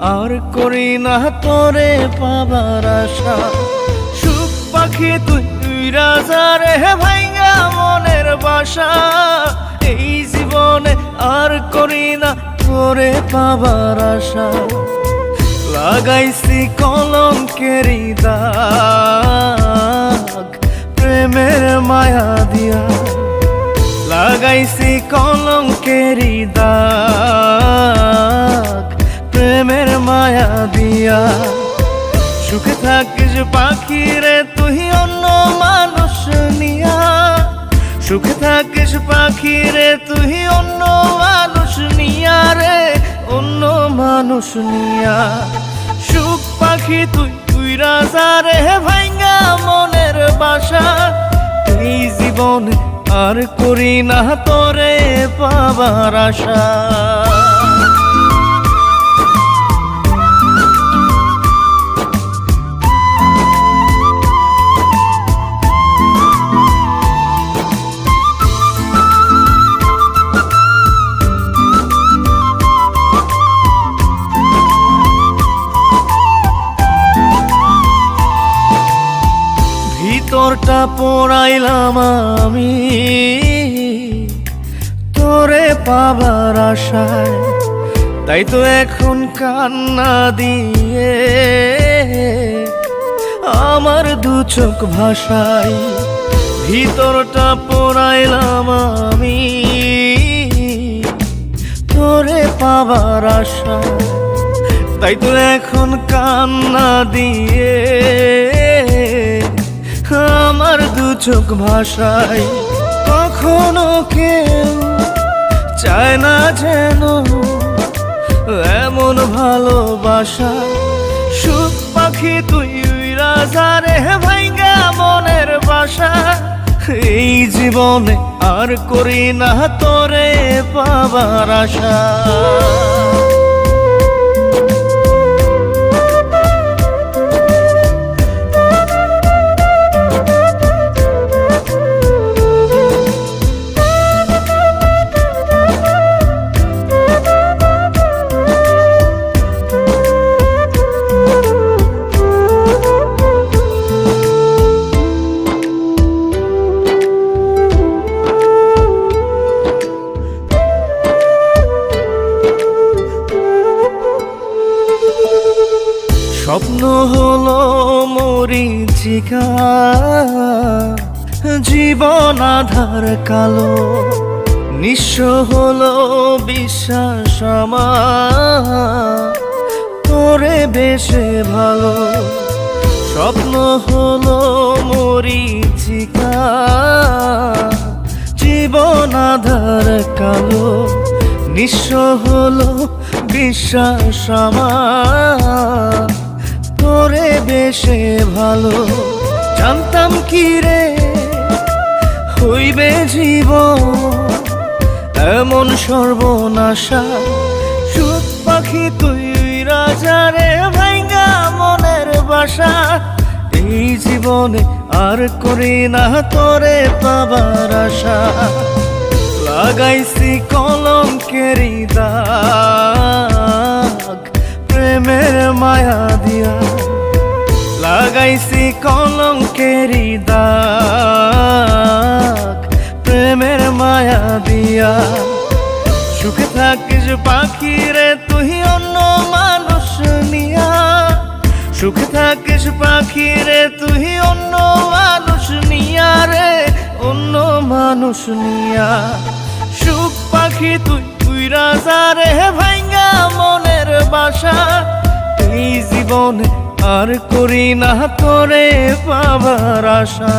আর করি না তোরে পাবার আশা। সুখ পাখি তুই রাজা রে, ভাইঙ্গা মনের বাসা। এই জীবনে আর করি না তোরে পাবার আশা। লাগাইছি কলঙ্কেরি দাগ, প্রেমের মায়া দিয়া। লাগাইছি কলঙ্কেরি দাগ। দিয়া সুখে থাকিস পাখি রে, তুই অন্য মানুষ নিয়া। সুখে থাকিস পাখি রে, তুই অন্য মানুষ নিয়া রে, অন্য মানুষ নিয়া। সুখ পাখি তুই তুই রাজা রে, ভাইঙ্গা মনের বাসা। তুই জীবনে আর করি না, তোরে পাবার আশা। ভিতরটা পড়াইলাম আমি। তোরে পাবার আশায়, তাই তো এখন কান্না দিয়ে আমার দু চোখ ভাষায় ভিতরটা পড়াইলাম আমি। তোরে পাবার আশায়, তাই তো এখন কান্না দিয়ে চোখ ভাষায় কখনো কেউ চায় না যেন এমন ভালোবাসা। সুখ পাখি তুই রাজা রে ভাইঙ্গা মনের বাসা। এই জীবনে আর করি না তোরে পাবার আশা। স্বপ্ন হলো মরিচিকা, জীবন আধার কালো। নিঃস্ব হলো বিশ্বাস তোরে বেশে ভালো। স্বপ্ন হলো মরিচিকা, জীবন আধার কালো। নিঃস্ব হলো বিশ্বাস আমার। তোরে বেশে ভালো। জানতাম কি রে? হইবে জীবন এমন সর্বনাশা। সুখ পাখি তুই রাজা রে, ভাইঙ্গা মনের বাসা। এই জীবনে আর করি না তোরে পাবার আশা। লাগাইছি কলঙ্কেরি দাগ, প্রেমের মায়া দিয়া। লাগাইছি কলঙ্কেরি দাগ, প্রেমের মায়া দিয়া। সুখে থাকিস পাখি রে, তুই অন্য মানুষ নিয়া। সুখে থাকিস পাখি রে, তুই অন্য মানুষ নিয়া রে, অন্য মানুষ নিয়া। সুখ পাখি তুই তুই রাজা রে, ভাইঙ্গা মনের বাসা। এই জীবনে আর করি না তোরে পাবার আশা।